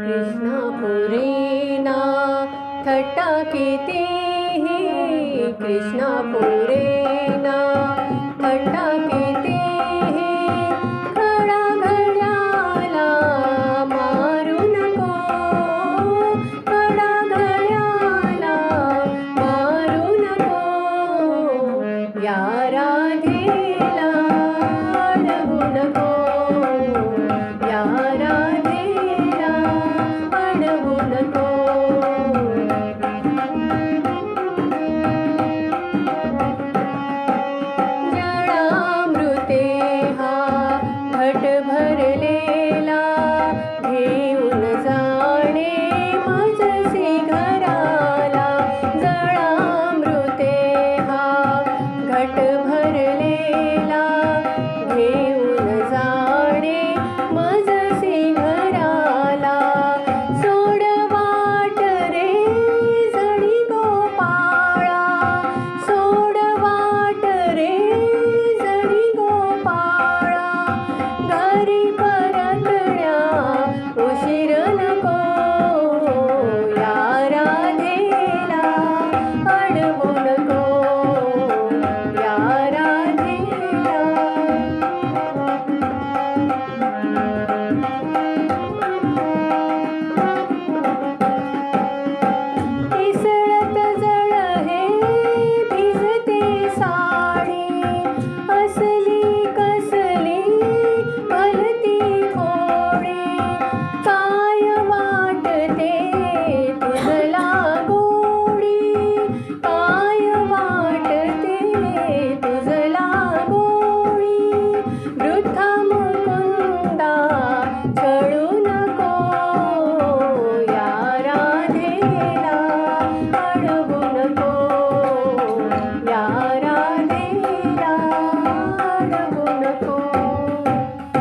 कृष्णपुरीना थट्टा किती कृष्णपुरेना खट्टा किती खडा घड्याला मारू नको खडा घड्याला मारू नको यारा राधेला अडवू नको यारा